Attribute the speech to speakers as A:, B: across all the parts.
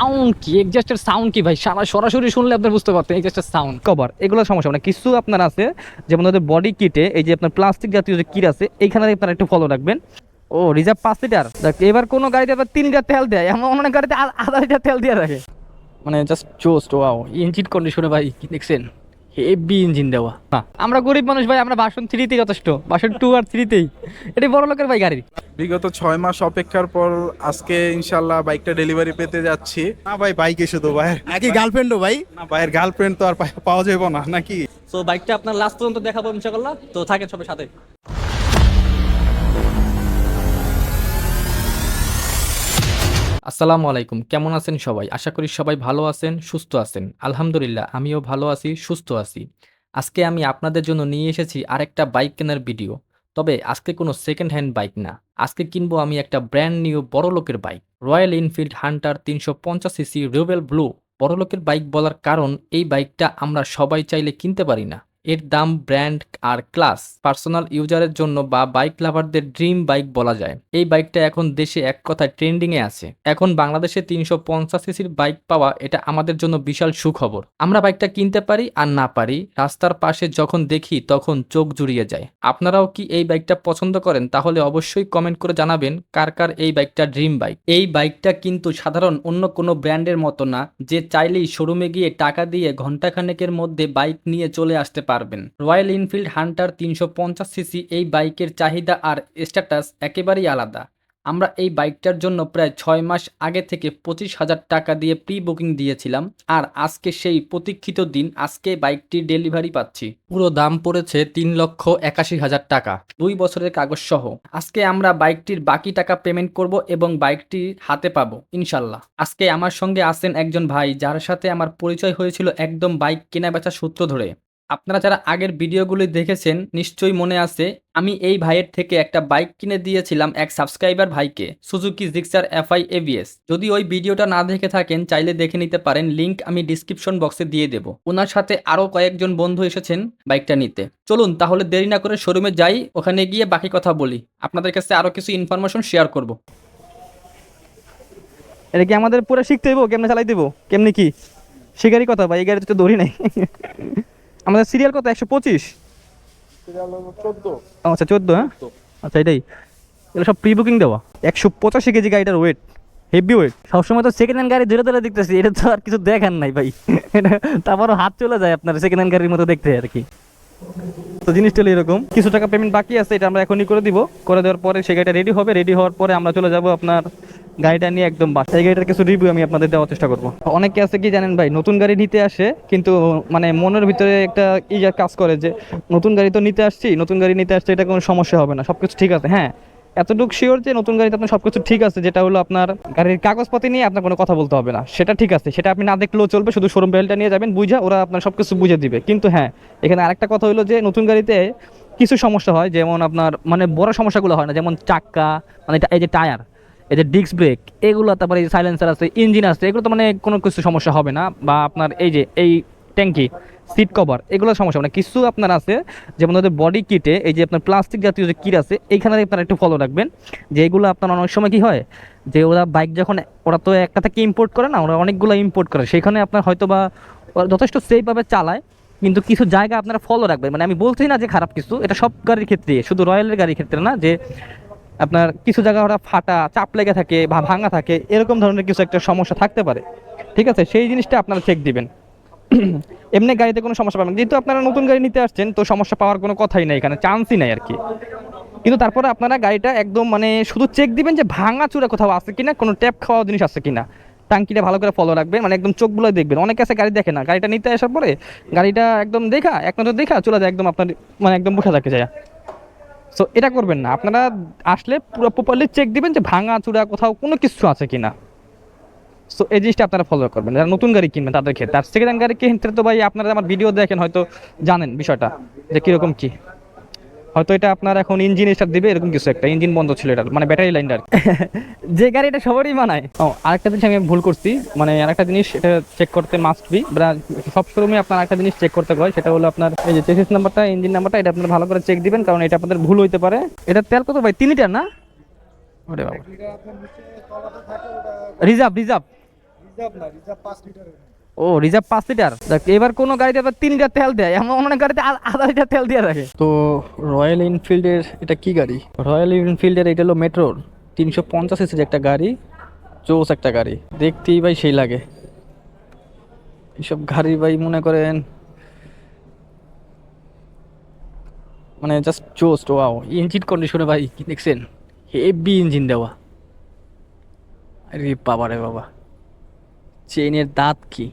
A: Sound কি? এক্সাস্টের sound কি ভাই? সারা সরাসরি শুনলে আপনার বুঝতে পারতেন এক্সাস্টের সাউন্ড কভার এগুলো সমস্যা মানে কিছু আপনার আছে যেমন ওদের বডি কিটে এই যে আপনার প্লাস্টিক জাতীয় যে কিট আছে এইখানে আপনার একটু ফলো রাখবেন। ও রিজার্ভ পাঁচ লিটার দেখ এবার কোনো গাড়িতে আবার তিন লিটার তেল দেয় এমন অনেক গাড়িতে আধা লিটার তেল দিয়ে রাখে মানে জাস্ট জোস্ট ও ইঞ্জিন কন্ডিশনে ভাই দেখছেন? হেভি ইঞ্জিন দেওয়া। না। আমরা গরিব মানুষ ভাই আমরা বাসন থ্রিতেই যথেষ্ট। বাসন টু আর থ্রিতেই। এটি বড় লোকের ভাই গাড়ি
B: বিগত ছয় মাস অপেক্ষার পর আজকে ইনশাল্লাহ বাইকটা ডেলিভারি পেতে যাচ্ছি।
C: না ভাই বাইকে শুধু ভাই। নাকি গার্লফ্রেন্ডও ভাই?
B: না ভাইয়ের গার্লফ্রেন্ড তো আর পাওয়া যাবে না নাকি?
A: তো বাইকটা আপনার লাস্ট পর্যন্ত দেখাবো ইনশাল্লাহ তো থাকেন সবার সাথে। আসসালামু আলাইকুম। কেমন আছেন সবাই? আশা করি সবাই ভালো আছেন, সুস্থ আছেন। আলহামদুলিল্লাহ, আমিও ভালো আছি, সুস্থ আছি। আজকে আমি আপনাদের জন্য নিয়ে এসেছি আরেকটা বাইক কেনার ভিডিও। তবে আজকে কোনো সেকেন্ড হ্যান্ড বাইক না। আজকে কিনবো আমি একটা ব্র্যান্ড নিউ বড় লোকের বাইক রয়্যাল এনফিল্ড হান্টার তিনশো পঞ্চাশ সিসি রেবেল ব্লু বড় লোকের বাইক বলার কারণ, এই বাইকটা আমরা সবাই চাইলে কিনতে পারি না। এর দাম, ব্র্যান্ড আর ক্লাস, পার্সোনাল ইউজারের জন্য বা বাইক লাভারদের ড্রিম বাইক বলা যায়। এই বাইকটা এখন দেশে এক কথায় ট্রেন্ডিং এ আছে। এখন বাংলাদেশে তিনশো পঞ্চাশ সিসির বাইক পাওয়া এটা আমাদের জন্য বিশাল সুখবর। আমরা বাইকটা কিনতে পারি আর না পারি, রাস্তার পাশে যখন দেখি তখন চোখ জুড়িয়ে যায়। আপনারাও কি এই বাইকটা পছন্দ করেন? তাহলে অবশ্যই কমেন্ট করে জানাবেন কার কার এই বাইকটা ড্রিম বাইক। এই বাইকটা কিন্তু সাধারণ অন্য কোনো ব্র্যান্ডের মতো না, যে চাইলেই শোরুমে গিয়ে টাকা দিয়ে ঘন্টাখানেকের মধ্যে বাইক নিয়ে চলে আসতে পারবেন। রয়্যাল এনফিল্ড হান্টার তিনশো পঞ্চাশ সিসি এই বাইকের চাহিদা আর স্ট্যাটাস একেবারেই আলাদা। আমরা এই বাইকটার জন্য প্রায় ছয় মাস আগে থেকে পঁচিশ হাজার টাকা দিয়ে প্রি বুকিং দিয়েছিলাম আর আজকে সেই প্রতীক্ষিত দিন, আজকে বাইকটির ডেলিভারি পাচ্ছি। পুরো দাম পড়েছে তিন লক্ষ একাশি হাজার টাকা। দুই বছরের কাগজ সহ। আজকে আমরা বাইকটির বাকি টাকা পেমেন্ট করব এবং বাইকটি হাতে পাবো ইনশাল্লাহ আজকে আমার সঙ্গে আছেন একজন ভাই, যার সাথে আমার পরিচয় হয়েছিল একদম বাইক কেনা বেচা সূত্র ধরে। আপনারা যারা আগের ভিডিওগুলি দেখেছেন, নিশ্চয়ই মনে আছে, আমি এই ভাইয়ের থেকে একটা বাইক কিনে দিয়েছিলাম এক সাবস্ক্রাইবার ভাইকে, সুজুকি জিক্সার এফআই এভিএস। যদি ওই ভিডিওটা না দেখে থাকেন, চাইলে দেখে নিতে পারেন, লিংক আমি ডিসক্রিপশন বক্সে দিয়ে দেব। ওনার সাথে আরও কয়েকজন বন্ধু এসেছেন বাইকটা নিতে। চলুন তাহলে দেরি না করে শোরুমে যাই, ওখানে গিয়ে বাকি কথা বলি। আপনাদের কাছে আরও কিছু ইনফরমেশন শেয়ার করব। এটা কি আমাদের পুরো শিখতে হইব? কেমনে চালাই দেবো? কেমনি কি? শিকারি কথা ভাই, এই গাড়িতে তো দৌড়ি নাই। আমাদের সিরিয়াল কত? একশো পঁচিশ? আচ্ছা চোদ্দ হ্যাঁ? আচ্ছা এটাই। এগুলো সব প্রি বুকিং দেওয়া। একশো পঁচাশি কেজি গাড়িটার ওয়েট হেভি ওয়েট সবসময় তো সেকেন্ড হ্যান্ড গাড়ি ধরে ধরে দেখতেছি। এটা তো আর কিছু দেখান নাই ভাই। এটা তারপরও হাত চলে যায় আপনার সেকেন্ড হ্যান্ড গাড়ির মতো দেখতে আর কি। তো জিনিসটা হলো এরকম। কিছু টাকা পেমেন্ট বাকি আছে এটা আমরা এখনই করে দিব। করে দেওয়ার পরে সেই গাড়িটা রেডি হবে। রেডি হওয়ার পরে আমরা চলে যাব আপনার গাড়িটা নিয়ে একদম বাসা এই গাড়িটার কিছু রিভিউ আমি আপনাদের দেওয়ার চেষ্টা করব। অনেকে আছে কি জানেন ভাই, নতুন গাড়ি নিতে আসে, কিন্তু মানে মনের ভিতরে একটা ই কাজ করে যে, নতুন গাড়ি তো নিতে আসছি, নতুন গাড়ি নিতে আসছে এটা কোনো সমস্যা হবে না সব কিছু ঠিক আছে। হ্যাঁ এতটুকু শিওর যে নতুন গাড়িতে আপনার সবকিছু ঠিক আছে, যেটা হলো আপনার গাড়ির কাগজপাতি নিয়ে আপনার কোনো কথা বলতে হবে না, সেটা ঠিক আছে। সেটা আপনি না দেখলেও চলবে, শুধু শোরুম বেলটা নিয়ে যাবেন, বুঝা ওরা আপনার সব কিছু বুঝে দিবে। কিন্তু হ্যাঁ এখানে আরেকটা কথা হলো যে, নতুন গাড়িতে কিছু সমস্যা হয়, যেমন আপনার মানে বড় সমস্যাগুলো হয় না, যেমন চাক্কা মানে এই যে টায়ার এই যে ডিস্ক ব্রেক এগুলো তারপরে সাইলেন্সার আছে ইঞ্জিন আছে, এগুলো তো মানে কোনো কিছু সমস্যা হবে না। বা আপনার এই যে এই ট্যাঙ্কি সিট কভার এগুলো সমস্যা হবে না। কিছু আপনার আছে, যেমন ওদের বডি কিটে এই যে আপনার প্লাস্টিক জাতীয় যে কিট আছে, এইখানে আপনারা একটু ফলো রাখবেন। যে এগুলো আপনার অনেক সময় কি হয়, যে ওরা বাইক যখন, ওরা তো একটা থেকে ইম্পোর্ট করে না, ওরা অনেকগুলো ইম্পোর্ট করে। সেখানে আপনার হয়তো বা যথেষ্ট সেফভাবে চালায়, কিন্তু কিছু জায়গা আপনারা ফলো রাখবেন। মানে আমি বলছি না যে খারাপ কিছু, এটা সব গাড়ির ক্ষেত্রে শুধু রয়্যালের গাড়ির ক্ষেত্রে না, যে আপনার কিছু জায়গা ওরা ফাটা, চাপ লেগে থাকে বা ভাঙা থাকে, এরকম ধরনের কিছু একটা সমস্যা থাকতে পারে। ঠিক আছে? সেই জিনিসটা আপনারা চেক দিবেন। এমনি গাড়িতে কোনো সমস্যা পাবেন। যেহেতু আপনারা নতুন গাড়ি নিতে আসছেন, তো সমস্যা পাওয়ার কোনো কথাই নাই, এখানে চান্সই নাই আর কি। কিন্তু তারপরে আপনারা গাড়িটা একদম মানে শুধু চেক দিবেন যে ভাঙা চূড়া কোথাও আছে কিনা, কোনো ট্যাপ খাওয়া জিনিস আছে কিনা। টাঙ্কিটা ভালো করে ফলো রাখবেন মানে একদম চোখগুলো দেখবেন। অনেকে আছে গাড়ি দেখে না। গাড়িটা নিতে আসার পরে গাড়িটা একদম দেখা, এক নজর দেখা, চলে যায় একদম আপনার মানে একদম বসে থাকে যায় সো এটা করবেন না। আপনারা আসলে পুরো প্রপারলি চেক দিবেন যে ভাঙা চূড়া কোথাও কোনো কিছু আছে কি না সো এই জিনিসটা আপনারা ফলো করবেন। যারা নতুন গাড়ি কিনবেন তাদের ক্ষেত্রে। আর সেকেন্ড গাড়ি কিনতে তো ভাই, আপনারা আমার ভিডিও দেখেন, হয়তো জানেন বিষয়টা, যে কীরকম কি। হয়তো এটা আপনার এখন ইঞ্জিন স্টার্ট দিবে এরকম কিছু একটা। ইঞ্জিন বন্ধ ছিল এটা মানে ব্যাটারি লাইনটার যে গাড়িটা সবারই মানায় ও আরেকটা জিনিস আমি ভুল করছি মানে আরেকটা জিনিস এটা চেক করতে মাস্ট বি সব শোরুমে আপনার আরেকটা জিনিস চেক করতে হয় সেটা হলো আপনার এই যে চেসিস নাম্বারটা ইঞ্জিন নাম্বারটা এটা আপনার ভালো করে চেক দিবেন কারণ এটা আপনাদের ভুল হইতে পারে। এটা তেল কত ভাই? তিন লিটার না? ওরে বাবা। রিজার্ভ রিজার্ভ ও রিজার্ভ পাঁচ লিটার দেখ এবার কোনো গাড়িতে আবার তিন লিটার তেল দেয় এমন অনেক গাড়িতে আধা লিটার তেল দিয়ে রাখে তো রয়্যাল এনফিল্ডের এটা কি গাড়ি? রয়্যাল এনফিল্ডের এটা হলো মেট্রোর তিনশো পঞ্চাশ এসের একটা গাড়ি চৌস একটা গাড়ি। দেখতেই ভাই সেই লাগে। এইসব গাড়ি ভাই মনে করেন মানে জাস্ট জোস্ট ওয়াও ইঞ্জিন কন্ডিশনে ভাই দেখছেন? হেভি ইঞ্জিন দেওয়া। আরে বাবা রে বাবা। চেইনের দাঁত কি?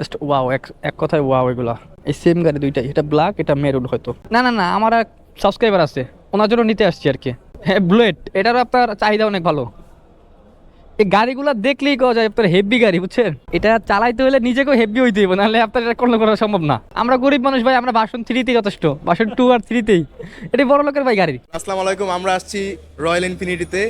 A: জাস্ট ওয়াও এক এক কথায় ওয়াও এগুলা। এই সেম গাড়ি দুইটাই, এটা ব্ল্যাক এটা মেরুন হয়তো। না না না, আমার এক সাবস্ক্রাইবার আছে, ওনার জন্য নিতে আসছি আর কি। হ্যাঁ বুলেট আপনার চাহিদা অনেক ভালো। এই গাড়িগুলো দেখলেই যায় আপনার হেভি গাড়ি, বুঝছেন? এটা চালাইতে হলে নিজেকেও হেভি হইতে হবে নাহলে আপনার এটা কোনো করা সম্ভব না। আমরা গরিব মানুষ ভাই, আমরা বাসন থ্রিতেই যথেষ্ট বাসন টু আর থ্রিতেই এটা বড় লোকের ভাই গাড়ি।
C: আসসালামু আলাইকুম, আমরা আসছি রয়্যাল ইনফিনিটিতে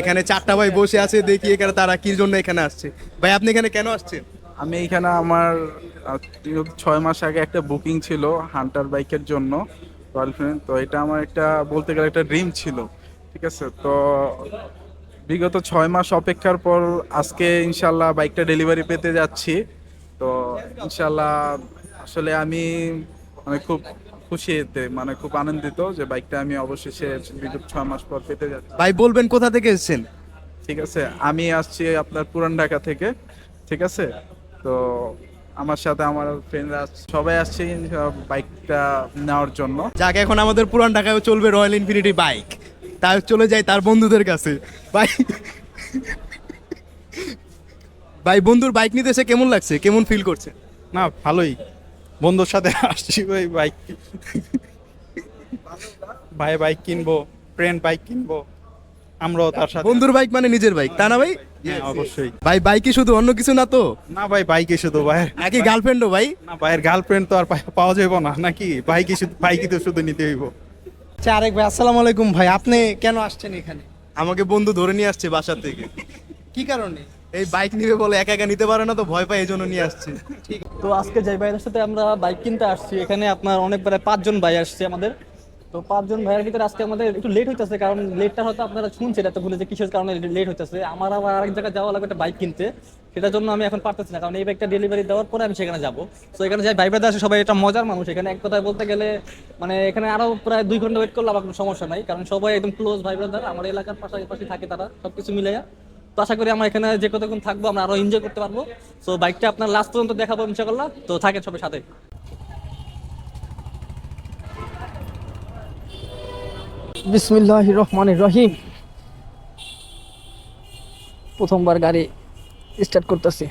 C: এখানে চারটা ভাই বসে আছে, দেখি এখানে তারা কি জন্য এখানে আসছে। ভাই, আপনি এখানে কেন আসছেন?
B: আমি এখানে আমার ছয় মাস আগে একটা বুকিং ছিল হান্টার বাইকের জন্য এনফিল্ড তো এটা আমার একটা বলতে গেলে একটা ড্রিম ছিল ঠিক আছে? তো বিগত ছয় মাস অপেক্ষার পর আজকে ইনশাল্লাহ বাইকটা ডেলিভারি পেতে যাচ্ছি তো ইনশাল্লাহ আসলে আমি মানে খুব খুশি এতে মানে খুব আনন্দিত যে বাইকটা আমি অবশেষে বিগত ছয় মাস পর পেতে যাচ্ছি।
C: ভাই বলবেন কোথা থেকে এসেছেন?
B: ঠিক আছে আমি আসছি আপনার পুরান ঢাকা থেকে ঠিক আছে? তো আমার সাথে আমার ফ্রেন্ডরা সবাই আসছে বাইকটা নেওয়ার জন্য।
C: যাকে এখন আমাদের পুরান ঢাকায় চলবে রয়্যাল ইনফিনিটি বাইক তাই চলে যায় তার বন্ধুদের কাছে। ভাই ভাই বন্ধুর বাইক নিতে এসে কেমন লাগছে? কেমন ফিল করছে?
D: না ভালোই। বন্ধুর সাথে আসছি ভাই বাইক ভাই বাইক কিনবো ফ্রেন্ড বাইক কিনবো। আমরাও তার সাথে
C: বন্ধুর বাইক মানে নিজের বাইক তা না ভাই?
D: হ্যাঁ অবশ্যই।
C: ভাই বাইকে শুধু অন্য কিছু না তো?
D: না ভাই বাইকে শুধু ভাই
C: একই গার্লফ্রেন্ডও ভাই?
D: না ভাইয়ের গার্লফ্রেন্ড তো আর পা- পাওয়া যাবে না নাকি? বাইকে শুধু বাইকে তো শুধু নিতে হইব।
E: আচ্ছা আরেক ভাই আসসালামু আলাইকুম ভাই আপনি কেন আসছেন এখানে?
C: আমাকে বন্ধু ধরে নিয়ে আসছে বাসা থেকে।
E: কি কারণে?
C: এই বাইক নিবে বলে একা একা নিতে পারে না তো ভয় পায় এই জন্য নিয়ে আসছে।
A: তো আজকে যাই ভাইয়ের সাথে আমরা বাইক কিনতে আসছি এখানে আপনার অনেক প্রায় পাঁচজন ভাই আসছে আমাদের। তো পাঁচজন ভাইয়ের ভিতরে আজকে আমাদের একটু লেট হইতেছে, কারণ লেটটা হয়তো আপনারা শুনছেন এত ভুলে যে কিসের কারণে লেট হইতেছে। আমার আবার আরেক জায়গায় যাওয়া লাগবে একটা বাইক কিনতে, সেটার জন্য আমি এখন পারতেছি না, কারণ এই বাইকটা ডেলিভারি দেওয়ার পরে আমি সেখানে যাব। তো এখানে যাই, ভাই আছে সবাই, এটা মজার মানুষ। এখানে এক কথায় বলতে গেলে মানে এখানে আরও প্রায় দুই ঘণ্টা ওয়েট করলে আমার কোনো সমস্যা নাই, কারণ সবাই একদম ক্লোজ ভাই ব্রাদার আমার এলাকার পাশাপাশি থাকে তারা, সবকিছু মিলাইয়া। তো আশা করি আমরা এখানে যে কতক্ষণ থাকব, আমরা আরও এনজয় করতে পারব। তো বাইকটা আপনার লাস্ট পর্যন্ত দেখাবো ইনশাআল্লাহ। তো থাকেন সবাই সাথে। বিসমিল্লাহ রহমান রহিম প্রথমবার গাড়ি স্টার্ট করতেছি।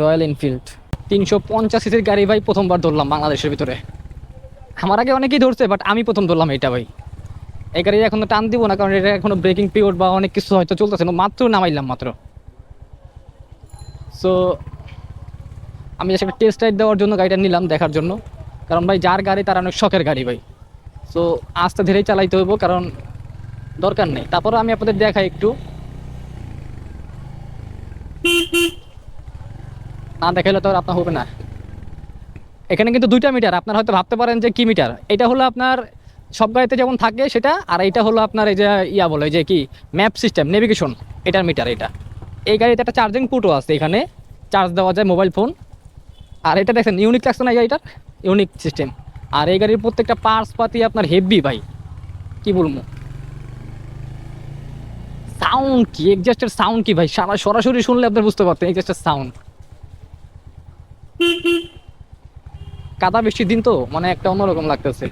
A: রয়্যাল এনফিল্ড তিনশো পঞ্চাশ সিসির গাড়ি ভাই প্রথমবার ধরলাম বাংলাদেশের ভিতরে। আমার আগে অনেকেই ধরছে বাট আমি প্রথম ধরলাম এটা ভাই। এই গাড়ি এখনও টান দিব না, কারণ এটা এখনও ব্রেকিং পিরিয়ড বা অনেক কিছু হয়তো চলতেছে, না, মাত্র নামাইলাম মাত্র। সো আমি একটা টেস্ট রাইড দেওয়ার জন্য গাড়িটা নিলাম দেখার জন্য। কারণ ভাই, যার গাড়ি তার অনেক শখের গাড়ি ভাই। সো আস্তে ধীরেই চালাইতে হইব, কারণ দরকার নেই। তারপরে আমি আপনাদের দেখাই একটু। না দেখাইলে তো আপনার হবে না। এখানে কিন্তু দুইটা মিটার, আপনার হয়তো ভাবতে পারেন যে কি মিটার? এটা হলো আপনার সব গাড়িতে যেমন থাকে সেটা, আর এটা হলো আপনার এই যে ইয়া বলে, যে কি, ম্যাপ সিস্টেম, নেভিগেশন, এটার মিটার এটা। এই গাড়িতে একটা চার্জিং পুটও আছে এখানে, চার্জ দেওয়া যায় মোবাইল ফোন। আর এটা দেখেন, ইউনিক লাগছে না এই গাড়িটার? Unique system. আর এই গাড়ির প্রত্যেকটা পার্টস পাতি আপনার হেভি ভাই। কি বলব? সাউন্ড কি? এক্সাস্টের সাউন্ড কি ভাই? সারা সরাসরি শুনলে আপনার বুঝতে পারতেন এক্সাস্টের সাউন্ড কাদা বৃষ্টির দিন তো মানে একটা অন্যরকম লাগতেছে।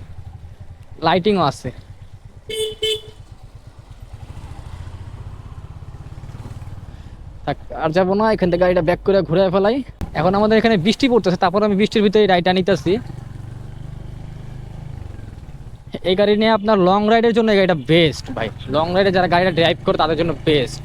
A: লাইটিংও আছে। আর যাব না, এখান থেকে গাড়িটা ব্যাক করে ঘুরে ফেলাই। এখন আমাদের এখানে বৃষ্টি পড়তেছে, তারপর আমি বৃষ্টির ভিতরে এই রাইডটা নিতেছি। এই গাড়ি নিয়ে আপনার লং রাইডের জন্য এই গাড়িটা বেস্ট ভাই। লং রাইডে যারা গাড়িটা ড্রাইভ করে তাদের জন্য বেস্ট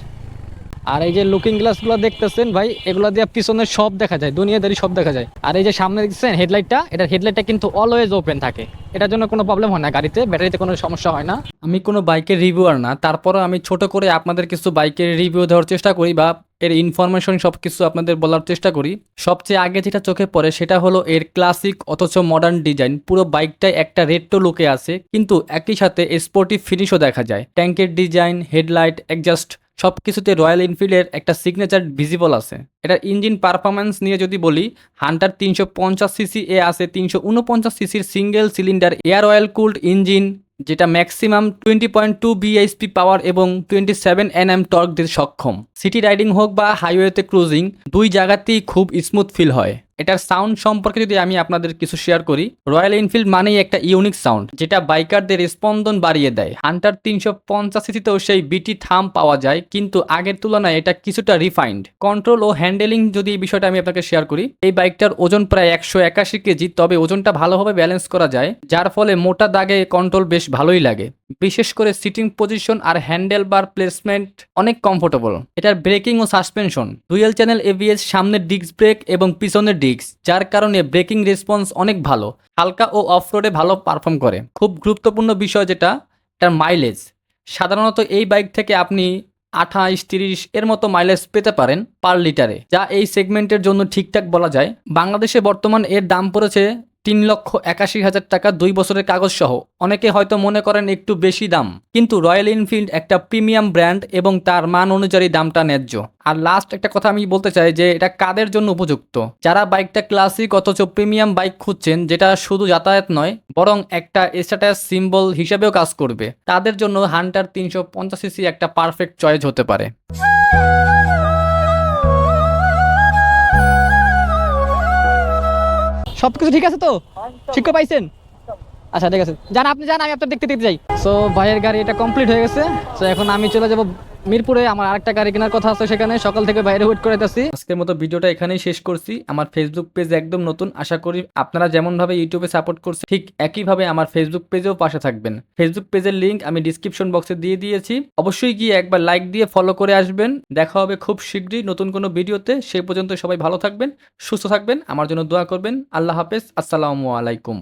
A: আর এই যে লুকিং গ্লাসগুলো দেখতেছেন ভাই, এগুলো দিয়ে পিছনে সব দেখা যায়, দুনিয়াদারি সব দেখা যায়। আর এই যে সামনে দেখছেন হেডলাইটটা এটার হেডলাইটটা কিন্তু অলওয়েজ ওপেন থাকে। এটার জন্য কোনো প্রবলেম হয় না গাড়িতে, ব্যাটারিতে কোনো সমস্যা হয় না। আমি কোনো বাইকের রিভিউয়ার না, তারপরও আমি ছোট করে আপনাদের কিছু বাইকের রিভিউ দেওয়ার চেষ্টা করি বা এর ইনফরমেশন সব কিছু আপনাদের বলার চেষ্টা করি। সবচেয়ে আগে যেটা চোখে পড়ে, সেটা হলো এর ক্লাসিক অথচ মডার্ন ডিজাইন পুরো বাইকটাই একটা রেট্রো লুকে আছে, কিন্তু একই সাথে স্পোর্টিভ ফিনিশও দেখা যায়। ট্যাঙ্কের ডিজাইন হেডলাইট একজাস্ট
F: সব কিছুতে রয়্যাল এনফিল্ডের একটা সিগনেচার ভিজিবল আছে। এটার ইঞ্জিন পারফরমেন্স নিয়ে যদি বলি হান্টার তিনশো পঞ্চাশ সিসি এ আছে, তিনশো উনপঞ্চাশ সিসির single cylinder air oil cooled engine যেটা maximum twenty point two BHP power এবং টোয়েন্টি সেভেন এনএম টর্ক দিতে সক্ষম। সিটি রাইডিং হোক বা হাইওয়েতে ক্রুজিং দুই জায়গাতেই খুব স্মুথ ফিল হয়। এটার সাউন্ড সম্পর্কে যদি আমি আপনাদের কিছু শেয়ার করি রয়্যাল এনফিল্ড মানেই একটা ইউনিক সাউন্ড যেটা বাইকারদের স্পন্দন বাড়িয়ে দেয়। হান্টার তিনশো পঞ্চাশ সিসিতেও সেই বিটি থাম পাওয়া যায়, কিন্তু আগের তুলনায় এটা কিছুটা রিফাইন্ড কন্ট্রোল ও হ্যান্ডেলিং যদি এই বিষয়টা আমি আপনাকে শেয়ার করি, এই বাইকটার ওজন প্রায় একশো একাশি কেজি, তবে ওজনটা ভালোভাবে ব্যালেন্স করা যায়, যার ফলে মোটা দাগে কন্ট্রোল বেশ ভালোই লাগে। বিশেষ করে সিটিং পজিশন আর হ্যান্ডেল বার প্লেসমেন্ট অনেক কমফোর্টেবল এটার ব্রেকিং ও সাসপেনশন, ডুয়েল চ্যানেল এভিএস সামনের ডিস্ক ব্রেক এবং পিছনের ডিস্ক যার কারণে ব্রেকিং রেসপন্স অনেক ভালো, হালকা ও অফ রোডে ভালো পারফর্ম করে। খুব গুরুত্বপূর্ণ বিষয় যেটা, এটার মাইলেজ সাধারণত এই বাইক থেকে আপনি আঠাইশ তিরিশ এর মতো মাইলেজ পেতে পারেন পার লিটারে যা এই সেগমেন্টের জন্য ঠিকঠাক বলা যায়। বাংলাদেশে বর্তমান এর দাম পড়েছে তিন লক্ষ একাশি হাজার টাকা দুই বছরের কাগজ সহ। অনেকে হয়তো মনে করেন একটু বেশি দাম। কিন্তু রয়্যাল এনফিল্ড একটা প্রিমিয়াম ব্র্যান্ড এবং তার মান অনুযায়ী দামটা ন্যায্য। আর লাস্ট একটা কথা আমি বলতে চাই যে, এটা কাদের জন্য উপযুক্ত? যারা বাইকটা ক্লাসিক অথচ প্রিমিয়াম বাইক খুঁজছেন, যেটা শুধু যাতায়াত নয়, বরং একটা স্ট্যাটাস সিম্বল হিসেবেও কাজ করবে। তাদের জন্য হান্টার তিনশো পঞ্চাশ সিসি একটা পারফেক্ট চয়েস হতে পারে। সব কিছু ঠিক আছে তো? ঠিক পাইছেন? আচ্ছা ঠিক আছে। যান আপনি যান আমি আপনার দেখতে দেখতে যাই। সো ভাইয়ের গাড়ি এটা কমপ্লিট হয়ে গেছে। তো এখন আমি চলে যাব মিরপুরে আমার আরেকটা গাড়ি কেনার কথা আছে সেখানে, সকাল থেকে বাইরে ওয়েট করে যাচ্ছি। আজকের মতো ভিডিওটা এখানেই শেষ করছি। আমার ফেসবুক পেজ একদম নতুন, আশা করি আপনারা যেমনভাবে ইউটিউবে সাপোর্ট করছেন, ঠিক একইভাবে আমার ফেসবুক পেজেও পাশে থাকবেন। ফেসবুক পেজের লিংক আমি ডিসক্রিপশন বক্সে দিয়ে দিয়েছি। অবশ্যই গিয়ে একবার লাইক দিয়ে ফলো করে আসবেন। দেখা হবে খুব শীঘ্রই নতুন কোনো ভিডিওতে। সেই পর্যন্ত সবাই ভালো থাকবেন, সুস্থ থাকবেন। আমার জন্য দোয়া করবেন। আল্লাহ হাফেজ। আসসালামু আলাইকুম।